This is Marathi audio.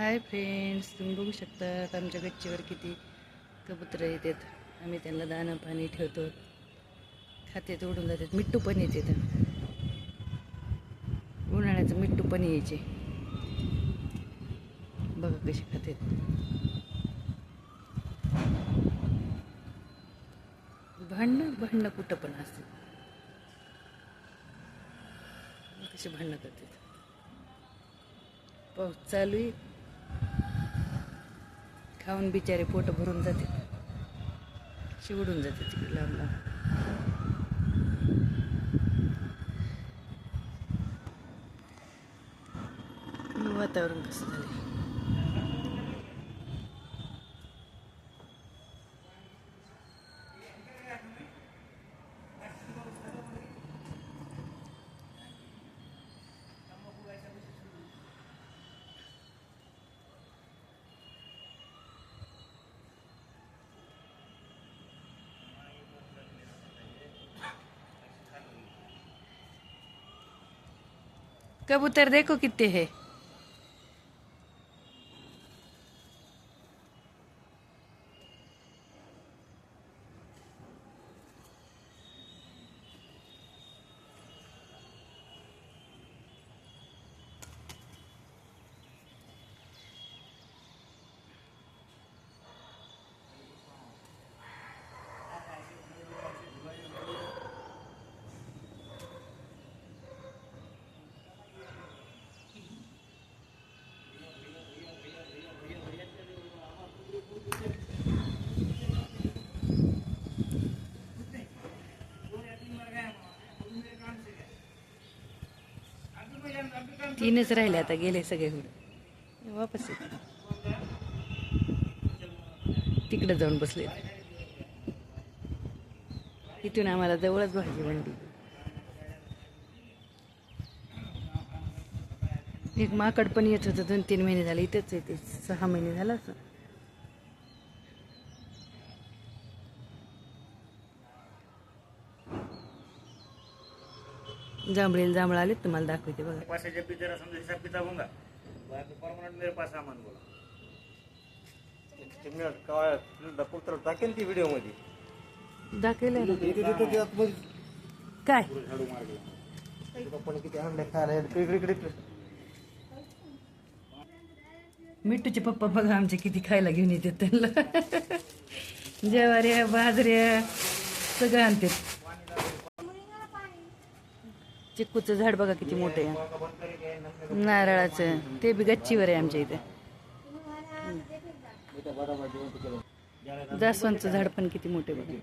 हाय फ्रेंड्स तुम्ही बघू शकता आमच्या गच्चीवर किती कबूतर येतात. आम्ही त्यांना दाणं पाणी ठेवतो. खाते उडून जातात. मिट्टू पण येते उन्हाळ्याचं मिट्टू पण यायचे. बघा कसे खातात भांडणं भांडणं कुठं पण असते कसे भांडणं करतात. पाऊस चालू आहे. खाऊन बिचारे पोट भरून जाते. शिवडून जाते तिकडे लांब लांब. वातावरण कसं झालं कबूतर देखो कितने है। तीनच राहिले आता गेले सगळे हुड वापस येते. तिकडे जाऊन बसले इथून आम्हाला जवळच भाजी मंडी एक माकड पण येत होतं दोन तीन महिने झाले इथंच येते सहा महिने झाला असं. जांभळीला जांभळ आले तुम्हाला दाखवते बघा. पैसे जब भी तेरा समझो हिसाब किताब होगा बाकी परमानेंट मेरे पास सामान बोला. पुत्र टाकेन ती व्हिडिओमध्ये दाखवलं ना. इथे तिथे ते आतमध्ये. काय? झाडू पप्पाने किती खायला इकडे इकडे इकडे. मिठूचे पप्पा बघा आमचे किती खायला घेऊन येतात त्यांना. ज्वाऱ्या बाजऱ्या सगळं आणतात. चिक्कूचं झाड बघा किती मोठं आहे. नारळाचं. ते बी गच्चीवर आहे आमच्या इथे. जास्वंदचं झाड पण किती मोठे बघा.